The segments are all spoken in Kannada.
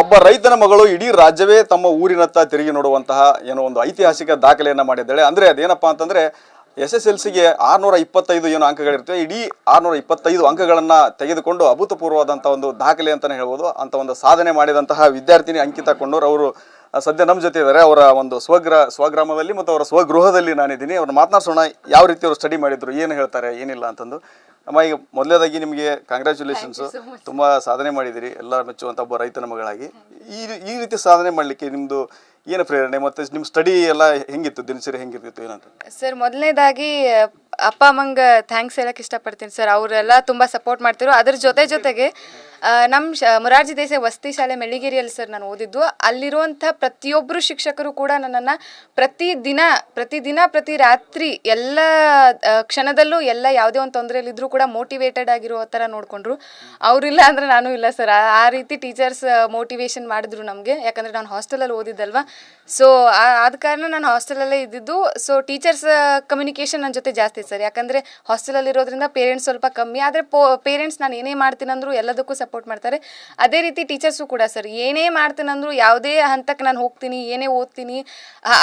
ಒಬ್ಬ ರೈತನ ಮಗಳು ಇಡೀ ರಾಜ್ಯವೇ ತಮ್ಮ ಊರಿನತ್ತ ತಿರುಗಿ ನೋಡುವಂತಹ ಏನೋ ಒಂದು ಐತಿಹಾಸಿಕ ದಾಖಲೆಯನ್ನ ಮಾಡಿದ್ದಾಳೆ. ಅಂದ್ರೆ ಅದೇನಪ್ಪಾ ಅಂತಂದ್ರೆ ಎಸ್ ಎಸ್ ಎಲ್ ಸಿಗೆ ಆರ್ನೂರ ಇಪ್ಪತ್ತೈದು ಏನು ಅಂಕಗಳಿರ್ತವೆ. ಇಡೀ ಆರ್ನೂರ ಇಪ್ಪತ್ತೈದು ಅಂಕಗಳನ್ನ ತೆಗೆದುಕೊಂಡು ಅಭೂತಪೂರ್ವವಾದಂಥ ಒಂದು ದಾಖಲೆ ಅಂತಾನೆ ಹೇಳ್ಬೋದು. ಅಂತ ಒಂದು ಸಾಧನೆ ಮಾಡಿದಂತಹ ವಿದ್ಯಾರ್ಥಿನಿ ಅಂಕಿತಾ ಕೊಂಡೋರು ಅವರು ಸದ್ಯ ನಮ್ಮ ಜೊತೆ ಇದ್ದಾರೆ. ಅವರ ಒಂದು ಸ್ವಗ್ರ, ಸ್ವಗ್ರಾಮದಲ್ಲಿ ಮತ್ತು ಅವರ ಸ್ವಗೃಹದಲ್ಲಿ ನಾನಿದ್ದೀನಿ. ಅವ್ರನ್ನ ಮಾತನಾಡ್ಸೋಣ. ಯಾವ ರೀತಿ ಅವರು ಸ್ಟಡಿ ಮಾಡಿದ್ರು? ಏನು ಹೇಳ್ತಾರೆ? ಏನಿಲ್ಲ ಅಂತಂದು. ಅಮ್ಮ ಈಗ ಮೊದಲನೇದಾಗಿ ನಿಮಗೆ ಕಂಗ್ರ್ಯಾಚುಲೇಷನ್ಸ್ ತುಂಬಾ ಸಾಧನೆ ಮಾಡಿದಿರಿ ಎಲ್ಲ ಮೆಚ್ಚುವಂಥ ಒಬ್ಬ ರೈತನ ಮಗಳಾಗಿ. ಈ ಈ ರೀತಿ ಸಾಧನೆ ಮಾಡಲಿಕ್ಕೆ ನಿಮ್ಮದು ಏನು ಪ್ರೇರಣೆ? ಮತ್ತು ನಿಮ್ಮ ಸ್ಟಡಿ ಎಲ್ಲ ಹೆಂಗಿತ್ತು? ದಿನಚರಿ ಹೆಂಗಿರ್ತಿತ್ತು ಏನಂತ? ಸರ್ ಮೊದಲನೇದಾಗಿ ಅಪ್ಪ ಅಮ್ಮಂಗೆ ಥ್ಯಾಂಕ್ಸ್ ಹೇಳಕ್ಕೆ ಇಷ್ಟಪಡ್ತೀನಿ ಸರ್ ಅವರೆಲ್ಲ ತುಂಬ ಸಪೋರ್ಟ್ ಮಾಡ್ತಿರೋ ಅದ್ರ ಜೊತೆ ಜೊತೆಗೆ ನಮ್ಮ ಶ, ಮೊರಾರ್ಜಿ ದೇಸಾಯಿ ವಸತಿ ಶಾಲೆ ಮೆಳ್ಳಿಗೇರಿಯಲ್ಲಿ ಸರ್ ನಾನು ಓದಿದ್ದು. ಅಲ್ಲಿರುವಂಥ ಪ್ರತಿಯೊಬ್ಬರು ಶಿಕ್ಷಕರು ಕೂಡ ನನ್ನನ್ನು ಪ್ರತಿದಿನ ಪ್ರತಿದಿನ ಪ್ರತಿ ರಾತ್ರಿ ಎಲ್ಲ ಕ್ಷಣದಲ್ಲೂ ಎಲ್ಲ ಯಾವುದೇ ಒಂದು ತೊಂದರೆಯಲ್ಲಿದ್ದರೂ ಕೂಡ ಮೋಟಿವೇಟೆಡ್ ಆಗಿರೋ ಥರ ನೋಡಿಕೊಂಡ್ರು. ಅವರಿಲ್ಲ ಅಂದರೆ ನಾನು ಇಲ್ಲ ಸರ್ ಆ ರೀತಿ ಟೀಚರ್ಸ್ ಮೋಟಿವೇಶನ್ ಮಾಡಿದ್ರು ನಮಗೆ. ಯಾಕಂದರೆ ನಾನು ಹಾಸ್ಟೆಲಲ್ಲಿ ಓದಿದ್ದಲ್ವ. ಸೊ ಆದ ಕಾರಣ ನಾನು ಹಾಸ್ಟೆಲಲ್ಲೇ ಇದ್ದಿದ್ದು. ಸೊ ಟೀಚರ್ಸ್ ಕಮ್ಯುನಿಕೇಷನ್ ನನ್ನ ಜೊತೆ ಜಾಸ್ತಿ ಸರ್. ಯಾಕಂದರೆ ಹಾಸ್ಟೆಲಲ್ಲಿ ಇರೋದ್ರಿಂದ ಪೇರೆಂಟ್ಸ್ ಸ್ವಲ್ಪ ಕಮ್ಮಿ. ಆದರೆ ಪೋ ಪೇರೆಂಟ್ಸ್ ನಾನು ಏನೇ ಮಾಡ್ತೀನಂದ್ರು ಎಲ್ಲದಕ್ಕೂ ಸಪೋರ್ಟ್ ಮಾಡ್ತಾರೆ. ಅದೇ ರೀತಿ ಟೀಚರ್ಸು ಕೂಡ ಸರ್, ಏನೇ ಮಾಡ್ತೀನಂದ್ರು ಯಾವುದೇ ಹಂತಕ್ಕೆ ನಾನು ಹೋಗ್ತೀನಿ, ಏನೇ ಓದ್ತೀನಿ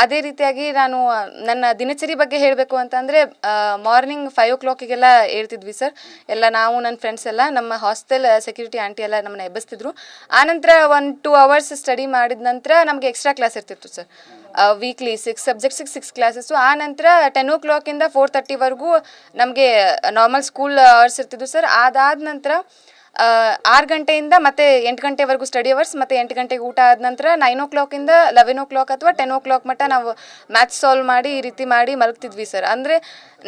ಅದೇ ರೀತಿಯಾಗಿ ನಾನು ನನ್ನ ದಿನಚರಿ ಬಗ್ಗೆ ಹೇಳಬೇಕು ಅಂತಂದರೆ ಮಾರ್ನಿಂಗ್ ಫೈವ್ ಓ ಕ್ಲಾಕಿಗೆಲ್ಲ ಹೇಳ್ತಿದ್ವಿ ಸರ್. ಎಲ್ಲ ನಾವು ನನ್ನ ಫ್ರೆಂಡ್ಸ್ ಎಲ್ಲ, ನಮ್ಮ ಹಾಸ್ಟೆಲ್ ಸೆಕ್ಯೂರಿಟಿ ಆಂಟಿ ಎಲ್ಲ ನಮ್ಮನ್ನ ಎಬ್ಬಿಸ್ತಿದ್ರು. ಆನಂತರ ಒನ್ ಟೂ ಅವರ್ಸ್ ಸ್ಟಡಿ ಮಾಡಿದ ನಂತರ ನಮಗೆ ಎಕ್ಸ್ಟ್ರಾ ಕ್ಲಾಸ್ ಇರ್ತಿತ್ತು ಸರ್. ವೀಕ್ಲಿ ಸಿಕ್ಸ್ ಸಬ್ಜೆಕ್ಟ್ಸಿಗೆ ಸಿಕ್ಸ್ ಕ್ಲಾಸಸ್ಸು ಆ ನಂತರ ಟೆನ್ ಓ ಕ್ಲಾಕಿಂದ ಫೋರ್ ತರ್ಟಿವರೆಗೂ ನಮಗೆ ನಾರ್ಮಲ್ ಸ್ಕೂಲ್ ಅವರ್ಸ್ ಇರ್ತಿದ್ವು ಸರ್ ಅದಾದ ನಂತರ ಆರು ಗಂಟೆಯಿಂದ ಮತ್ತೆ ಎಂಟು ಗಂಟೆವರೆಗೂ ಸ್ಟಡಿ ಅವರ್ಸ್ ಮತ್ತೆ ಎಂಟು ಗಂಟೆಗೆ ಊಟ ಆದ ನಂತರ ನೈನ್ ಓ ಕ್ಲಾಕಿಂದ ಲೆವೆನ್ ಓ ಕ್ಲಾಕ್ ಅಥವಾ ಟೆನ್ ಓ ಕ್ಲಾಕ್ ಮಟ್ಟ ನಾವು ಮ್ಯಾಥ್ಸ್ ಸಾಲ್ವ್ ಮಾಡಿ ಈ ರೀತಿ ಮಾಡಿ ಮಲಗ್ತಿದ್ವಿ ಸರ್ ಅಂದರೆ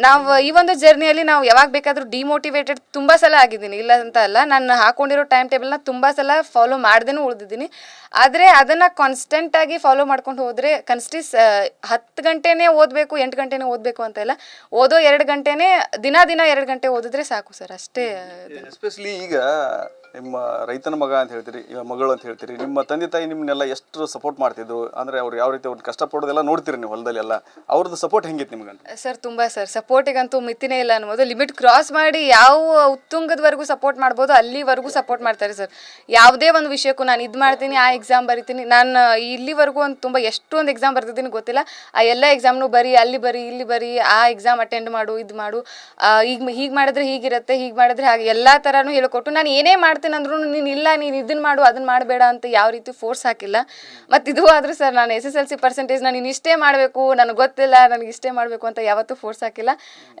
ನಾವು ಈ ಒಂದು ಜರ್ನಿಯಲ್ಲಿ ನಾವು ಯಾವಾಗ ಬೇಕಾದರೂ ಡಿಮೋಟಿವೇಟೆಡ್ ತುಂಬ ಸಲ ಆಗಿದ್ದೀನಿ. ಇಲ್ಲ ಅಂತ ಅಲ್ಲ, ನಾನು ಹಾಕೊಂಡಿರೋ ಟೈಮ್ ಟೇಬಲ್ನ ತುಂಬ ಸಲ ಫಾಲೋ ಮಾಡ್ದೇನೂ ಉಳಿದಿದ್ದೀನಿ. ಆದರೆ ಅದನ್ನು ಕಾನ್ಸ್ಟೆಂಟಾಗಿ ಫಾಲೋ ಮಾಡ್ಕೊಂಡು ಹೋದ್ರೆ ಕನ್ಸ್ಟಿ ಹತ್ತು ಗಂಟೆನೇ ಓದಬೇಕು, ಎಂಟು ಗಂಟೆನೇ ಓದಬೇಕು ಅಂತ ಇಲ್ಲ. ಓದೋ ಎರಡು ಗಂಟೆನೇ ದಿನ ದಿನ ಎರಡು ಗಂಟೆ ಓದಿದ್ರೆ ಸಾಕು ಸರ್ ಅಷ್ಟೇ ಎಸ್ಪೆಷಲಿ ಈಗ ನಿಮ್ಮ ರೈತನ ಮಗ ಅಂತ ಹೇಳ್ತೀರಿ, ಇವ ಮಗಳು ಅಂತ ಹೇಳ್ತೀರಿ, ನಿಮ್ಮ ತಂದೆ ತಾಯಿ ನಿಮ್ಮನ್ನೆಲ್ಲ ಎಷ್ಟು ಸಪೋರ್ಟ್ ಮಾಡ್ತಿದ್ರು? ಅಂದ್ರೆ ಅವ್ರು ಯಾವ ರೀತಿ ಅವ್ರು ಕಷ್ಟಪಡೋದೆಲ್ಲ ನೋಡ್ತೀರಿ ನೀವು ಹೊಲದಲ್ಲಿ ಎಲ್ಲ. ಅವ್ರದ್ದು ಸಪೋರ್ಟ್ ಹೆಂಗಿತ್ತು ನಿಮ್ಗೆ ಸರ್, ತುಂಬ ಸರ್. ಸಪೋರ್ಟಿಗಂತೂ ಮಿತಿನೇ ಇಲ್ಲ ಅನ್ಬೋದು ಲಿಮಿಟ್ ಕ್ರಾಸ್ ಮಾಡಿ ಯಾವ ಉತ್ತುಂಗದವರೆಗೂ ಸಪೋರ್ಟ್ ಮಾಡ್ಬೋದು, ಅಲ್ಲಿವರೆಗೂ ಸಪೋರ್ಟ್ ಮಾಡ್ತಾರೆ ಸರ್. ಯಾವುದೇ ಒಂದು ವಿಷಯಕ್ಕೂ ನಾನು ಇದು ಮಾಡ್ತೀನಿ, ಆ ಎಕ್ಸಾಮ್ ಬರಿತೀನಿ. ನಾನು ಇಲ್ಲಿವರೆಗೂ ಒಂದು ತುಂಬ ಎಷ್ಟೊಂದು ಎಕ್ಸಾಮ್ ಬರ್ತಿದ್ದೀನಿ ಗೊತ್ತಿಲ್ಲ. ಆ ಎಲ್ಲ ಎಕ್ಸಾಮ್ನು ಬರಿ, ಅಲ್ಲಿ ಬರಿ, ಇಲ್ಲಿ ಬರಿ, ಆ ಎಕ್ಸಾಮ್ ಅಟೆಂಡ್ ಮಾಡು, ಇದು ಮಾಡು. ಈಗ, ಹೀಗೆ ಮಾಡಿದ್ರೆ ಹೀಗಿರುತ್ತೆ, ಹೀಗೆ ಮಾಡಿದ್ರೆ ಹಾಗೆ ಎಲ್ಲ ಥರನೂ ಹೇಳ್ಕೊಟ್ಟು ನಾನು ಏನೇ ಮಾಡ್ತೀನಂದ್ರೂ ನೀನು ಇಲ್ಲ, ನೀನು ಇದನ್ನ ಮಾಡು ಅದನ್ನ ಮಾಡಬೇಡ ಅಂತ ಯಾವ ರೀತಿ ಫೋರ್ಸ್ ಹಾಕಿಲ್ಲ. ಮತ್ತು ಇದು ಆದರೂ ಸರ್, ನಾನು S S L C percentage ನಾನು ನೀನು ಇಷ್ಟೇ ಮಾಡಬೇಕು, ನನಗೆ ಗೊತ್ತಿಲ್ಲ, ನನಗೆ ಇಷ್ಟೇ ಮಾಡಬೇಕು ಅಂತ ಯಾವತ್ತೂ ಫೋರ್ಸ್ ಹಾಕಿಲ್ಲ.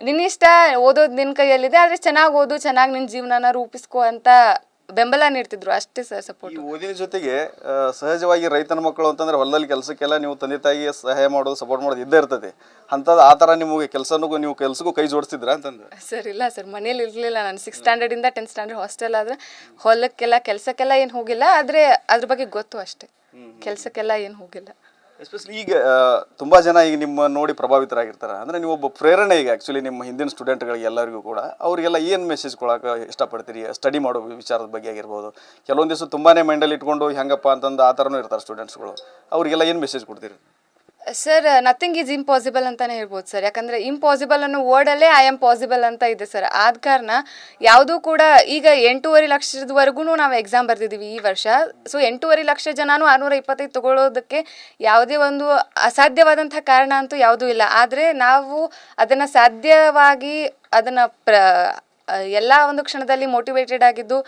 ನಿನ್ನಿಷ್ಟ ಓದೋದು ನಿನ್ನ ಕೈಯಲ್ಲಿದೆ, ಆದರೆ ಚೆನ್ನಾಗಿ ಓದು, ಚೆನ್ನಾಗಿ ನಿನ್ನ ಜೀವನನ ರೂಪಿಸ್ಕೋ ಅಂತ ಬೆಂಬಲ ನೀಡ್ತಿದ್ರು ಅಷ್ಟೇ ಸರ್ ಸಪೋರ್ಟ್ ಈ ಓದಿನ ಜೊತೆಗೆ ಆ, ಸಹಜವಾಗಿ ರೈತನ ಮಕ್ಕಳು ಅಂತಂದ್ರೆ ಹೊಲದಲ್ಲಿ ಕೆಲಸಕ್ಕೆಲ್ಲ ನೀವು ತಂದೆ ತಾಯಿಗೆ ಸಹಾಯ ಮಾಡೋದು ಸಪೋರ್ಟ್ ಮಾಡೋದು ಇದ್ದೇ ಇರ್ತದೆ. ಅಂಥದ್ದು ಆ ಥರ ನಿಮಗೆ ಕೆಲಸನೂ ನೀವು ಕೆಲಸಕ್ಕೂ ಕೈ ಜೋಡಿಸ್ತಿದ್ರ ಅಂತಂದ್ರೆ? ಸರ್ ಇಲ್ಲ ಸರ್ ಮನೇಲಿ ಇರಲಿಲ್ಲ ನಾನು. ಸಿಕ್ಸ್ ಸ್ಟ್ಯಾಂಡರ್ಡಿಂದ ಟೆಂತ್ ಸ್ಟ್ಯಾಂಡರ್ಡ್ ಹಾಸ್ಟೆಲ್ ಆದ್ರೆ ಹೊಲಕ್ಕೆಲ್ಲ ಕೆಲಸಕ್ಕೆಲ್ಲ ಏನು ಹೋಗಿಲ್ಲ ಆದರೆ ಅದ್ರ ಬಗ್ಗೆ ಗೊತ್ತು ಅಷ್ಟೇ. ಕೆಲಸಕ್ಕೆಲ್ಲ ಏನು ಹೋಗಿಲ್ಲ. ಎಸ್ಪೆಷಲಿ ಈಗ ತುಂಬ ಜನ ಈಗ ನಿಮ್ಮ ನೋಡಿ ಪ್ರಭಾವಿತರಾಗಿರ್ತಾರೆ. ಅಂದ್ರೆ ನೀವು ಒಬ್ಬ ಪ್ರೇರಣೆ ಈಗ ಆ್ಯಕ್ಚುಲಿ ನಿಮ್ಮ ಹಿಂದಿನ ಸ್ಟೂಡೆಂಟ್ಗಳಿಗೆ ಎಲ್ಲರಿಗೂ ಕೂಡ ಅವರಿಗೆಲ್ಲ ಏನು ಮೆಸೇಜ್ ಕೊಡೋಕೆ ಇಷ್ಟಪಡ್ತೀರಿ? ಸ್ಟಡಿ ಮಾಡೋ ವಿಚಾರದ ಬಗ್ಗೆ ಆಗಿರ್ಬೋದು. ಕೆಲವೊಂದು ದಿವಸ ತುಂಬಾ ಮೈಂಡಲ್ಲಿ ಇಟ್ಕೊಂಡು ಹೆಂಗಪ್ಪ ಅಂತಂದು ಆ ಥರನೂ ಇರ್ತಾರೆ ಸ್ಟೂಡೆಂಟ್ಸ್ಗಳು ಅವರಿಗೆಲ್ಲ ಏನು ಮೆಸೇಜ್ ಕೊಡ್ತೀರಿ? ಸರ್ ನಥಿಂಗ್ ಈಸ್ ಇಂಪಾಸಿಬಲ್ ಅಂತಾನೆ ಹೇಳ್ಬೋದು ಸರ್ ಯಾಕಂದ್ರೆ ಇಂಪಾಸಿಬಲ್ ಅನ್ನೋ ವರ್ಡಲ್ಲೇ ಐ ಆಮ್ ಪಾಸಿಬಲ್ ಅಂತ ಇದೆ ಸರ್ ಆದ ಕಾರಣ ಯಾವುದೂ ಕೂಡ ಈಗ ಎಂಟೂವರೆ ಲಕ್ಷದವರೆಗೂ ನಾವು ಎಕ್ಸಾಮ್ ಬರ್ದಿದ್ದೀವಿ ಈ ವರ್ಷ. ಸೊ ಎಂಟೂವರೆ ಲಕ್ಷ ಜನನೂ ಆರುನೂರ ಇಪ್ಪತ್ತೈದು ತಗೊಳ್ಳೋದಕ್ಕೆ ಯಾವುದೇ ಒಂದು ಅಸಾಧ್ಯವಾದಂಥ ಕಾರಣ ಅಂತೂ ಯಾವುದೂ ಇಲ್ಲ. ಆದರೆ ನಾವು ಅದನ್ನು ಸಾಧ್ಯವಾಗಿ ಅದನ್ನು ಪ್ರ ಎಲ್ಲ ಒಂದು ಕ್ಷಣದಲ್ಲಿ ಮೋಟಿವೇಟೆಡ್ ಆಗಿದ್ದು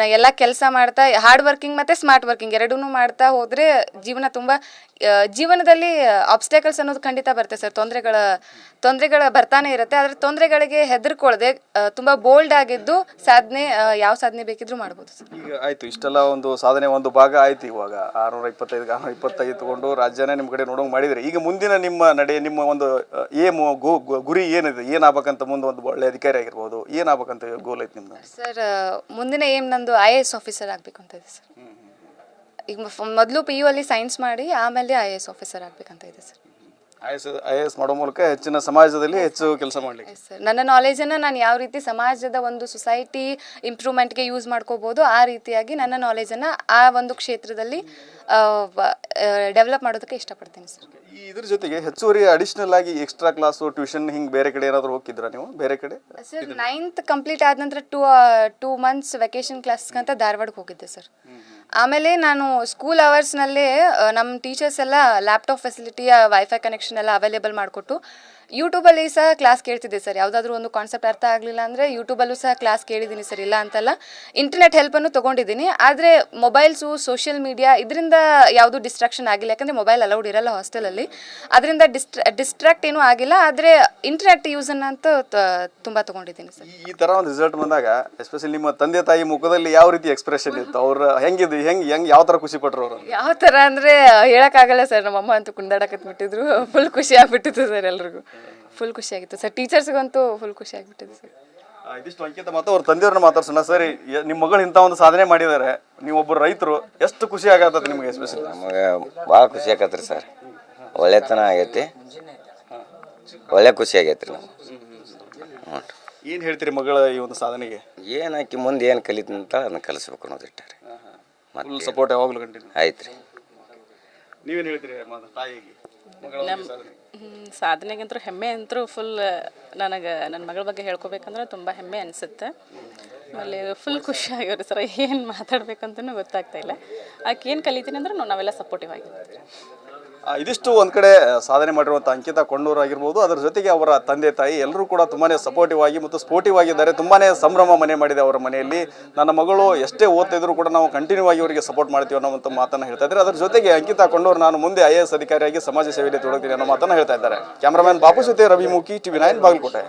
ನಾ ಎಲ್ಲ ಕೆಲಸ ಮಾಡ್ತಾ ಹಾರ್ಡ್ ವರ್ಕಿಂಗ್ ಮತ್ತು ಸ್ಮಾರ್ಟ್ ವರ್ಕಿಂಗ್ ಎರಡೂ ಮಾಡ್ತಾ ಹೋದರೆ ಜೀವನ ತುಂಬ ಜೀವನದಲ್ಲಿ ಆಬ್ಸ್ಟೇಕಲ್ಸ್ ಅನ್ನೋದು ಖಂಡಿತ ಬರುತ್ತೆ ಸರ್. ತೊಂದರೆಗಳ ತೊಂದರೆಗಳ ಬರ್ತಾನೆ ಇರುತ್ತೆ. ಆದರೆ ತೊಂದರೆಗಳಿಗೆ ಹೆದರ್ಕೊಳ್ಳದೆ ತುಂಬ ಬೋಲ್ಡ್ ಆಗಿದ್ದು ಸಾಧನೆ ಯಾವ ಸಾಧನೆ ಬೇಕಿದ್ರೂ ಮಾಡ್ಬೋದು ಸರ್. ಈಗ ಆಯ್ತು ಇಷ್ಟೆಲ್ಲ ಒಂದು ಸಾಧನೆ ಒಂದು ಭಾಗ ಆಯ್ತು ಇವಾಗ. ಆರುನೂರ ಇಪ್ಪತ್ತೈದು ಆರುನೂರ ಇಪ್ಪತ್ತೈದು ತಗೊಂಡು ರಾಜ್ಯನೇ ನಿಮ್ಮ ಕಡೆ ನೋಡೋಂಗೆ ಮಾಡಿದ್ರೆ. ಈಗ ಮುಂದಿನ ನಿಮ್ಮ ನಡೆ ನಿಮ್ಮ ಒಂದು ಏಮು ಗೋ ಗುರಿ ಏನಿದೆ? ಏನಾಗಬೇಕಂತ ಮುಂದೆ ಒಂದು ಒಳ್ಳೆ ಅಧಿಕಾರಿ ಆಗಿರ್ಬೋದು. ಏನಾಗಬೇಕಂತ ಗೋಲ್ ಐತೆ ನಿಮ್ದು? ಸರ್ ಮುಂದಿನ ಏಮ್ ನಂದು ಐ ಎ ಎಸ್ ಆಫೀಸರ್ ಆಗಬೇಕು ಅಂತ ಇದೆ ಸರ್ ಈಗ ಮೊದಲು ಪಿ ಯು ಅಲ್ಲಿ ಸೈನ್ಸ್ ಮಾಡಿ ಆಮೇಲೆ ಐ ಎ ಎಸ್ ಆಫೀಸರ್ ಆಗಬೇಕಂತ ಇದೆ sir I S I A S ಮಾಡೋ ಮೂಲಕ ಹೆಚ್ಚಿನ ಸಮಾಜದಲ್ಲಿ ಹೆಚ್ಚು ಕೆಲಸ ಮಾಡಲಿಕ್ಕೆ. ಸರ್ ನನ್ನ ನಾಲೆಜನ್ನು ನಾನು ಯಾವ ರೀತಿ ಸಮಾಜದ ಒಂದು ಸೊಸೈಟಿ ಇಂಪ್ರೂವ್ಮೆಂಟ್ಗೆ ಯೂಸ್ ಮಾಡ್ಕೋಬೋದು ಆ ರೀತಿಯಾಗಿ ನನ್ನ ನಾಲೆಜನ್ನು ಆ ಒಂದು ಕ್ಷೇತ್ರದಲ್ಲಿ ಡೆವಲಪ್ ಮಾಡೋದಕ್ಕೆ ಇಷ್ಟಪಡ್ತೀನಿ ಸರ್ ಈ ಇದ್ರ ಜೊತೆಗೆ ಹೆಚ್ಚುವರಿ ಅಡಿಷನಲ್ ಆಗಿ ಎಕ್ಸ್ಟ್ರಾ ಕ್ಲಾಸು ಟ್ಯೂಷನ್ ಹಿಂಗೆ ಬೇರೆ ಕಡೆ ಏನಾದರೂ ಹೋಗಿದ್ರಾ ನೀವು? ಬೇರೆ ಕಡೆ? ಸರ್ ನೈನ್ತ್ ಕಂಪ್ಲೀಟ್ ಆದ ನಂತರ ಟೂ ಟೂ ಮಂತ್ಸ್ ವೆಕೇಶನ್ ಕ್ಲಾಸ್ಗಂತ ಧಾರವಾಡಕ್ಕೆ ಹೋಗಿದ್ದೆ ಸರ್ ಆಮೇಲೆ ನಾನು ಸ್ಕೂಲ್ ಅವರ್ಸ್ನಲ್ಲೇ ನಮ್ಮ ಟೀಚರ್ಸ್ ಎಲ್ಲ ಲ್ಯಾಪ್ಟಾಪ್ ಫೆಸಿಲಿಟಿಯ ವೈಫೈ ಕನೆಕ್ಷನ್ ಎಲ್ಲ ಅವೈಲೇಬಲ್ ಮಾಡಿಕೊಟ್ಟು ಯೂಟ್ಯೂಬಲ್ಲಿ ಸಹ ಕ್ಲಾಸ್ ಕೇಳ್ತಿದ್ದೆ ಸರ್ ಯಾವುದಾದ್ರೂ ಒಂದು ಕಾನ್ಸೆಪ್ಟ್ ಅರ್ಥ ಆಗಲಿಲ್ಲ ಅಂದರೆ ಯೂಟ್ಯೂಬಲ್ಲೂ ಸಹ ಕ್ಲಾಸ್ ಕೇಳಿದ್ದೀನಿ ಸರ್ ಇಲ್ಲ ಅಂತಲ್ಲ ಇಂಟರ್ನೆಟ್ ಹೆಲ್ಪನ್ನು ತೊಗೊಂಡಿದ್ದೀನಿ. ಆದರೆ ಮೊಬೈಲ್ಸು ಸೋಷಿಯಲ್ ಮೀಡಿಯಾ ಇದರಿಂದ ಯಾವುದೂ ಡಿಸ್ಟ್ರಾಕ್ಷನ್ ಆಗಿಲ್ಲ. ಯಾಕಂದರೆ ಮೊಬೈಲ್ ಅಲೌಡ್ ಇರಲ್ಲ ಹಾಸ್ಟೆಲಲ್ಲಿ ಅದರಿಂದ ಡಿಸ್ಟ್ರಾ ಡಿಸ್ಟ್ರಾಕ್ಟ್ ಏನೂ ಆಗಿಲ್ಲ. ಆದರೆ ಇಂಟರ್ನೆಟ್ ಯೂಸನ್ನು ಅಂತೂ ತುಂಬ ತೊಗೊಂಡಿದ್ದೀನಿ ಸರ್ ಈ ಥರ ಒಂದು ರಿಸಲ್ಟ್ ಬಂದಾಗ ಎಸ್ಪೆಷಲಿ ನಿಮ್ಮ ತಂದೆ ತಾಯಿ ಮುಖದಲ್ಲಿ ಯಾವ ರೀತಿ ಎಕ್ಸ್ಪ್ರೆಷನ್ ಇತ್ತು? ಅವ್ರ ಹೆಂಗಿದು ಹೆಂಗ್ ಹೆಂಗ್ ಯಾವ ತರ ಖುಷಿ ಪಟ್ರು ಅವರು? ಯಾವ ಥರ ಅಂದರೆ ಹೇಳೋಕ್ಕಾಗಲ್ಲ ಸರ್ ನಮ್ಮ ಅಮ್ಮ ಅಂತೂ ಕುಂದಾಡಕತ್ಬಿಟ್ಟಿದ್ರು ಫುಲ್ ಖುಷಿ ಆಗ್ಬಿಟ್ಟಿತ್ತು ಸರ್ ಎಲ್ರಿಗೂ. ಫುಲ್ ಖುಷಿ ಆಗಿತ್ತು ಸರ್. ಟೀಚರ್ಸ್ಗಂತೂ ಫುಲ್ ಖುಷಿ ಆಗಿಬಿಟ್ಟಿದೆ ಸರ್. ಇದಿಷ್ಟು ಅಂಕಿತ ಮತ್ತು ಅವ್ರ ತಂದೆಯವ್ರನ್ನ ಮಾತಾಡ್ಸೋಣ. ಸರಿ ಯ- ನಿಮ್ಮ ಮಗಳು ಇಂಥ ಒಂದು ಸಾಧನೆ ಮಾಡಿದ್ದಾರೆ ನೀವೊಬ್ಬರು ರೈತರು ಎಷ್ಟು ಖುಷಿ ಆಗತ್ತದ ನಿಮಗೆ ಎಸ್ಪೆಷಲಿ ನಮಗೆ ಭಾಳ ಖುಷಿ ಆಕತ್ರಿ ಸರ್. ಒಳ್ಳೆತನ ಆಗೈತಿ. ಒಳ್ಳೆ ಖುಷಿ ಆಗೈತ್ರಿ ರೀ ಹ್ಞೂ ಏನು ಹೇಳ್ತೀರಿ ಮಗಳ ಈ ಒಂದು ಸಾಧನೆಗೆ? ಏನು ಆಕಿ ಮುಂದೆ ಏನು ಕಲಿತಂತ ಅದನ್ನ ಕಲಿಸ್ಬೇಕು ಅನ್ನೋದು ಇಟ್ಟಾರೆ ಫುಲ್ ಸಪೋರ್ಟ್ ಯಾವಾಗಲೂ ಕಂಟಿನ್ಯೂ. ಆಯ್ತು ರೀ. ನೀವೇನು ಹೇಳ್ತೀರಿ ಮ- ತಾಯಿಗೆ? ಮಗಳ ಒಂದು ಸಾಧನೆ. ಹ್ಮ್, ಸಾಧನೆಗಂತೂ ಹೆಮ್ಮೆ ಅಂತೂ ಫುಲ್ ನನಗೆ ನನ್ನ ಮಗಳ ಬಗ್ಗೆ ಹೇಳ್ಕೊಬೇಕಂದ್ರೆ ತುಂಬ ಹೆಮ್ಮೆ ಅನಿಸುತ್ತೆ. ಆಮೇಲೆ ಫುಲ್ ಖುಷಿ ಆಗಿವ್ರಿ ಸರ್ ಏನು ಮಾತಾಡ್ಬೇಕಂತನೂ ಗೊತ್ತಾಗ್ತಾ ಇಲ್ಲ. ಆಕೆ ಏನು ಕಲಿತೀನಿ ಅಂದ್ರೆ ನಾವೆಲ್ಲ ಸಪೋರ್ಟಿವ್ ಆಗಿರ್ತೀವಿ. ಇದಿಷ್ಟು ಒಂದು ಕಡೆ ಸಾಧನೆ ಮಾಡಿರುವಂಥ ಅಂಕಿತ ಕೊಂಡೂರು ಆಗಿರ್ಬೋದು. ಅದರ ಜೊತೆಗೆ ಅವರ ತಂದೆ, ತಾಯಿ ಎಲ್ಲರೂ ಕೂಡ ತುಂಬಾನೇ ಸಪೋರ್ಟಿವ್ ಆಗಿ ಮತ್ತು ಸ್ಪೋರ್ಟಿವ್ ಆಗಿದ್ದಾರೆ. ತುಂಬಾನೇ ಸಂಭ್ರಮ ಮನೆ ಮಾಡಿದೆ ಅವರ ಮನೆಯಲ್ಲಿ. ನನ್ನ ಮಗಳು ಎಷ್ಟೇ ಓದ್ತಾ ಇದ್ರು ಕೂಡ ನಾವು ಕಂಟಿನ್ಯೂ ಆಗಿ ಅವರಿಗೆ ಸಪೋರ್ಟ್ ಮಾಡ್ತೀವಿ ಅನ್ನೋವಂಥ ಮಾತನ್ನ ಹೇಳ್ತಾ ಇದ್ದಾರೆ. ಅದರ ಜೊತೆಗೆ ಅಂಕಿತ ಕೊಂಡೂರು ನಾನು ಮುಂದೆ ಐ ಅಧಿಕಾರಿಯಾಗಿ ಸಮಾಜ ಸೇವೆಯಲ್ಲಿ ತೊಡಗ್ತೀನಿ ಅನ್ನೋ ಮಾತನ್ನ ಹೇಳ್ತಾ ಇದ್ದಾರೆ. ಕ್ಯಾಮರಾಮನ್ ಬಾಪು ಜೊತೆ ರವಿಮುಖಿ ಟಿವಿ ನೈನ್ ಬಾಗಲಕೋಟೆ.